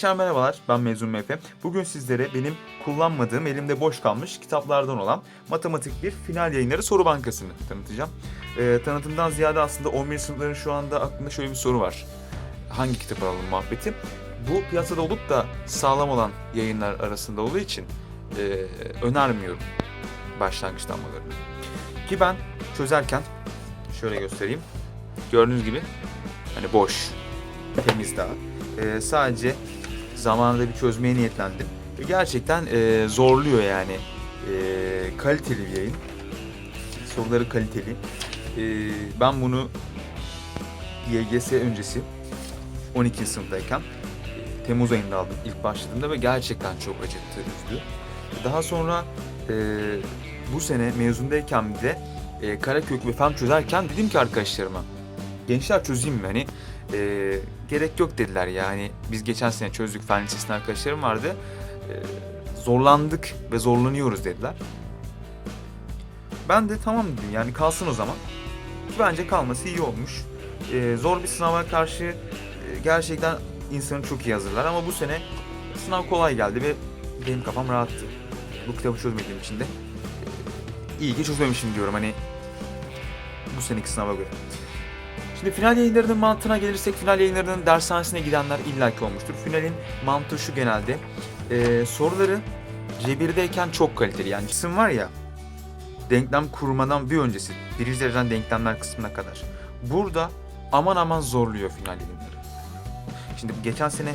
Gençler merhabalar, ben Mezun Mefe. Bugün sizlere benim kullanmadığım, elimde boş kalmış kitaplardan olan Matematik 1 Final Yayınları Soru Bankası'nı tanıtacağım. Ee, tanıtımdan ziyade aslında 11 sınıfların şu anda aklında şöyle bir soru var. Hangi kitap alalım muhabbeti? Bu piyasada olup da sağlam olan yayınlar arasında olduğu için e, önermiyorum başlangıçtan almalarını. Ki ben çözerken, şöyle göstereyim. Gördüğünüz gibi hani boş, temiz daha. Ee, sadece zamanında bir çözmeye niyetlendim. Ve gerçekten e, zorluyor yani. E, kaliteli bir yayın. Soruları kaliteli. E, ben bunu YGS öncesi 12. sınıftayken e, Temmuz ayında aldım ilk başladığımda ve gerçekten çok acıttı, üzdü. Daha sonra e, bu sene mezundayken bir de e, Karakök ve Fen çözerken dedim ki arkadaşlarıma gençler çözeyim mi? Hani e, gerek yok dediler yani. Biz geçen sene çözdük fen lisesinde arkadaşlarım vardı. E, zorlandık ve zorlanıyoruz dediler. Ben de tamam dedim yani kalsın o zaman. Ki bence kalması iyi olmuş. E, zor bir sınava karşı e, gerçekten insanı çok iyi hazırlar ama bu sene sınav kolay geldi ve benim kafam rahattı. Bu kitabı çözmediğim için de e, iyi ki çözmemişim diyorum hani bu seneki sınava göre. Şimdi final yayınlarının mantığına gelirsek final yayınlarının dershanesine gidenler illaki olmuştur. Finalin mantığı şu genelde. Ee, soruları cebirdeyken çok kaliteli. Yani kısım var ya denklem kurmadan bir öncesi. Birinci dereceden denklemler kısmına kadar. Burada aman aman zorluyor final yayınları. Şimdi geçen sene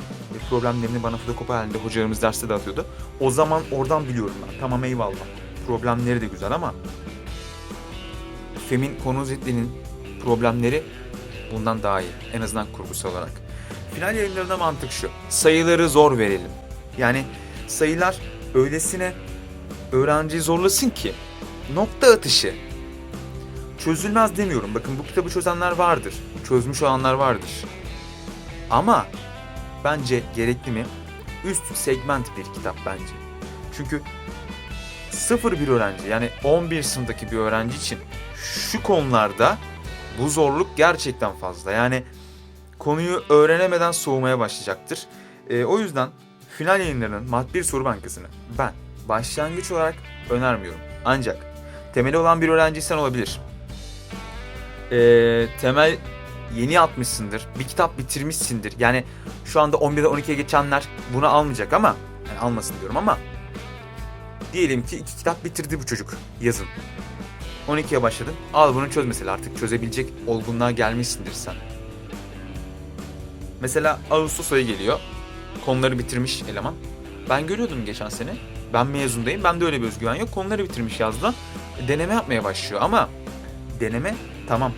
problemlerini bana fotokopi halinde hocalarımız derste dağıtıyordu. O zaman oradan biliyorum ben. Tamam eyvallah. Problemleri de güzel ama Femin konu özetlerinin problemleri bundan daha iyi. En azından kurgusal olarak. Final yayınlarında mantık şu. Sayıları zor verelim. Yani sayılar öylesine öğrenciyi zorlasın ki nokta atışı çözülmez demiyorum. Bakın bu kitabı çözenler vardır. Çözmüş olanlar vardır. Ama bence gerekli mi? Üst segment bir kitap bence. Çünkü sıfır bir öğrenci yani 11 sınıftaki bir öğrenci için şu konularda bu zorluk gerçekten fazla. Yani konuyu öğrenemeden soğumaya başlayacaktır. Ee, o yüzden final yayınlarının mat bir soru bankasını ben başlangıç olarak önermiyorum. Ancak temeli olan bir öğrenciysen olabilir. Ee, temel yeni atmışsındır. Bir kitap bitirmişsindir. Yani şu anda 11'den 12'ye geçenler bunu almayacak ama yani almasın diyorum ama diyelim ki iki kitap bitirdi bu çocuk yazın. 12'ye başladın. Al bunu çöz mesela artık çözebilecek olgunluğa gelmişsindir sen. Mesela Ağustos ayı geliyor. Konuları bitirmiş eleman. Ben görüyordum geçen sene. Ben mezundayım. Ben de öyle bir özgüven yok. Konuları bitirmiş yazdan. Deneme yapmaya başlıyor ama deneme tamam.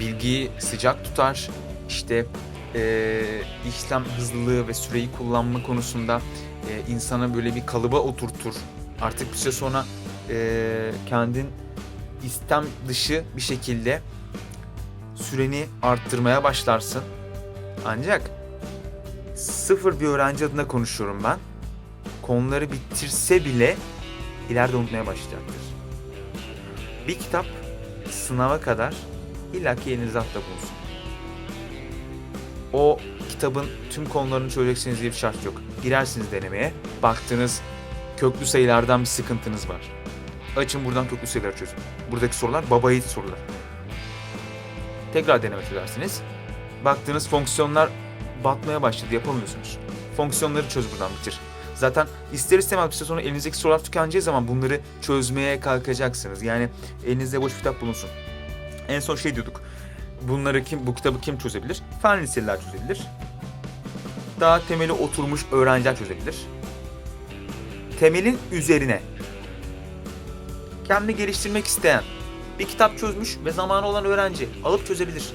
Bilgiyi sıcak tutar. İşte eee işlem hızlılığı ve süreyi kullanma konusunda eee, insana böyle bir kalıba oturtur. Artık bir süre sonra eee, kendin istem dışı bir şekilde süreni arttırmaya başlarsın. Ancak sıfır bir öğrenci adına konuşuyorum ben. Konuları bitirse bile ileride unutmaya başlayacaktır. Bir kitap sınava kadar illaki elinizde hafta bulunsun. O kitabın tüm konularını çözeceksiniz diye bir şart yok. Girersiniz denemeye, baktınız köklü sayılardan bir sıkıntınız var. Açın buradan köklü sayıları çözün. Buradaki sorular baba yiğit sorular. Tekrar deneme çözersiniz. Baktığınız fonksiyonlar batmaya başladı yapamıyorsunuz. Fonksiyonları çöz buradan bitir. Zaten ister istemez bir süre sonra elinizdeki sorular tükeneceği zaman bunları çözmeye kalkacaksınız. Yani elinizde boş kitap bulunsun. En son şey diyorduk. Bunları kim, bu kitabı kim çözebilir? Fen liseliler çözebilir. Daha temeli oturmuş öğrenciler çözebilir. Temelin üzerine kendini geliştirmek isteyen, bir kitap çözmüş ve zamanı olan öğrenci alıp çözebilir.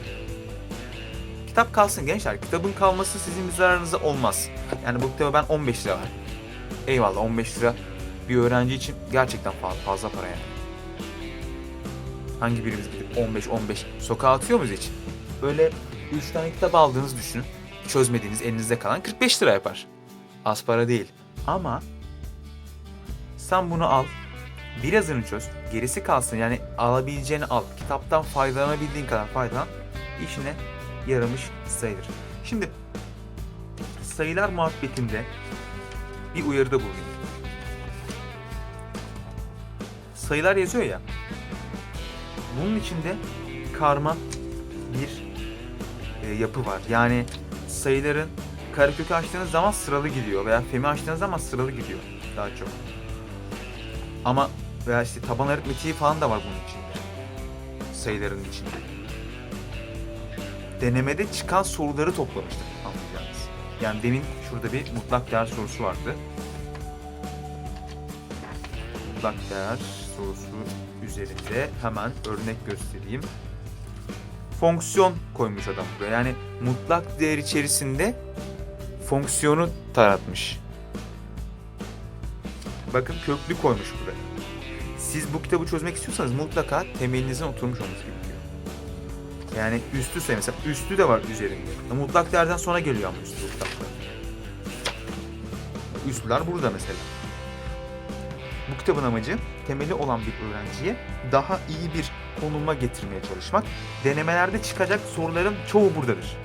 Kitap kalsın gençler. Kitabın kalması sizin bir zararınıza olmaz. Yani bu kitabı ben 15 lira verdim. Eyvallah 15 lira bir öğrenci için gerçekten fazla para yani. Hangi birimiz gidip 15-15 sokağa atıyor muyuz hiç? Böyle 3 tane kitap aldığınızı düşünün. Çözmediğiniz elinizde kalan 45 lira yapar. Az para değil. Ama sen bunu al, birazını çöz, gerisi kalsın. Yani alabileceğini al. Kitaptan faydalanabildiğin kadar faydalan. işine yaramış sayılır. Şimdi sayılar muhabbetinde bir uyarıda bulunayım. Sayılar yazıyor ya. Bunun içinde karma bir e, yapı var. Yani sayıların karekökü açtığınız zaman sıralı gidiyor veya femi açtığınız zaman sıralı gidiyor daha çok. Ama veya işte taban aritmetiği falan da var bunun içinde. Sayıların içinde. Denemede çıkan soruları toplamıştık anlayacağınız. Yani demin şurada bir mutlak değer sorusu vardı. Mutlak değer sorusu üzerinde hemen örnek göstereyim. Fonksiyon koymuş adam buraya. Yani mutlak değer içerisinde fonksiyonu taratmış. Bakın köklü koymuş buraya. Siz bu kitabı çözmek istiyorsanız mutlaka temelinizin oturmuş olması gerekiyor. Yani üstü sayı mesela üstü de var üzerinde. Mutlak değerden sonra geliyor ama üstü mutlaklar. Üstlüler burada mesela. Bu kitabın amacı temeli olan bir öğrenciye daha iyi bir konuma getirmeye çalışmak. Denemelerde çıkacak soruların çoğu buradadır.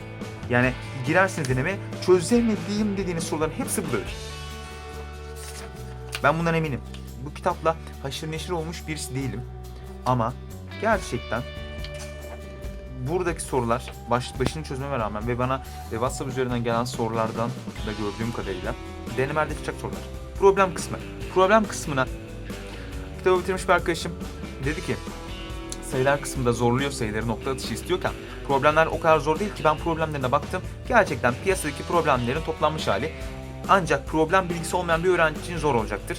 Yani girersiniz deneme çözemediğim dediğiniz soruların hepsi buradadır. Ben bundan eminim. Bu kitapla haşır neşir olmuş birisi değilim. Ama gerçekten buradaki sorular baş, başını çözmeme rağmen ve bana e, WhatsApp üzerinden gelen sorulardan da gördüğüm kadarıyla denemelerde çıkacak sorular. Problem kısmı. Problem kısmına kitabı bitirmiş bir arkadaşım dedi ki sayılar kısmında zorluyor sayıları nokta atışı istiyorken problemler o kadar zor değil ki ben problemlerine baktım. Gerçekten piyasadaki problemlerin toplanmış hali ancak problem bilgisi olmayan bir öğrenci için zor olacaktır.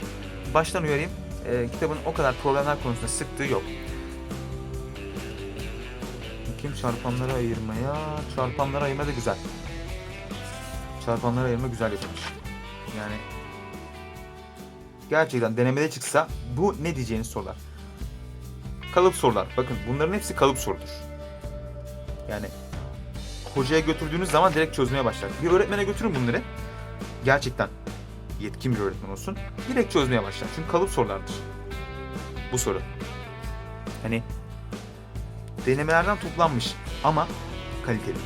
Baştan uyarayım. e, kitabın o kadar problemler konusunda sıktığı yok. Kim çarpanları ayırmaya? Çarpanları ayırma da güzel. Çarpanları ayırma güzel yapılmış. Yani gerçekten denemede çıksa bu ne diyeceğiniz sorular. Kalıp sorular. Bakın bunların hepsi kalıp sorudur. Yani hocaya götürdüğünüz zaman direkt çözmeye başlar. Bir öğretmene götürün bunları. Gerçekten yetkin bir öğretmen olsun. Direkt çözmeye başlar. Çünkü kalıp sorulardır. Bu soru. Hani denemelerden toplanmış ama kaliteli.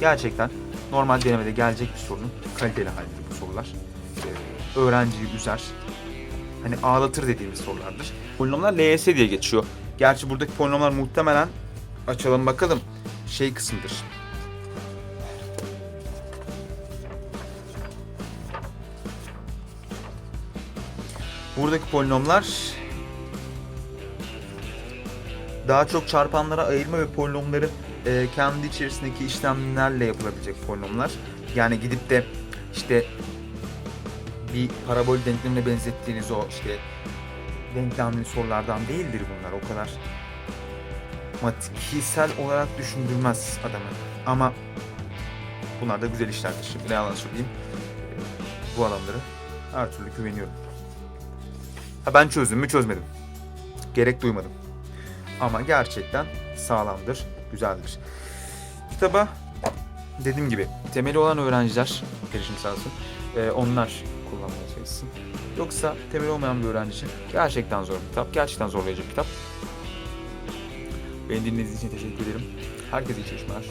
Gerçekten normal denemede gelecek bir sorunun kaliteli halidir bu sorular. Ee, öğrenciyi üzer. Hani ağlatır dediğimiz sorulardır. Polinomlar LYS diye geçiyor. Gerçi buradaki polinomlar muhtemelen açalım bakalım şey kısmıdır. Buradaki polinomlar daha çok çarpanlara ayırma ve polinomları e, kendi içerisindeki işlemlerle yapılabilecek polinomlar. Yani gidip de işte bir parabol denklemine benzettiğiniz o işte denklemli sorulardan değildir bunlar. O kadar matematiksel olarak düşündürmez adamı. Ama bunlar da güzel işlerdir. Şimdi ne yalan söyleyeyim. e, Bu alanları her türlü güveniyorum. Ha ben çözdüm mü çözmedim. Gerek duymadım. Ama gerçekten sağlamdır, güzeldir. Kitaba dediğim gibi temeli olan öğrenciler erişim sağlasın. Ee, onlar kullanmaya çalışsın. Yoksa temeli olmayan bir öğrenci için gerçekten zor bir kitap. Gerçekten zorlayıcı bir kitap. Beni dinlediğiniz için teşekkür ederim. Herkese iyi çalışmalar.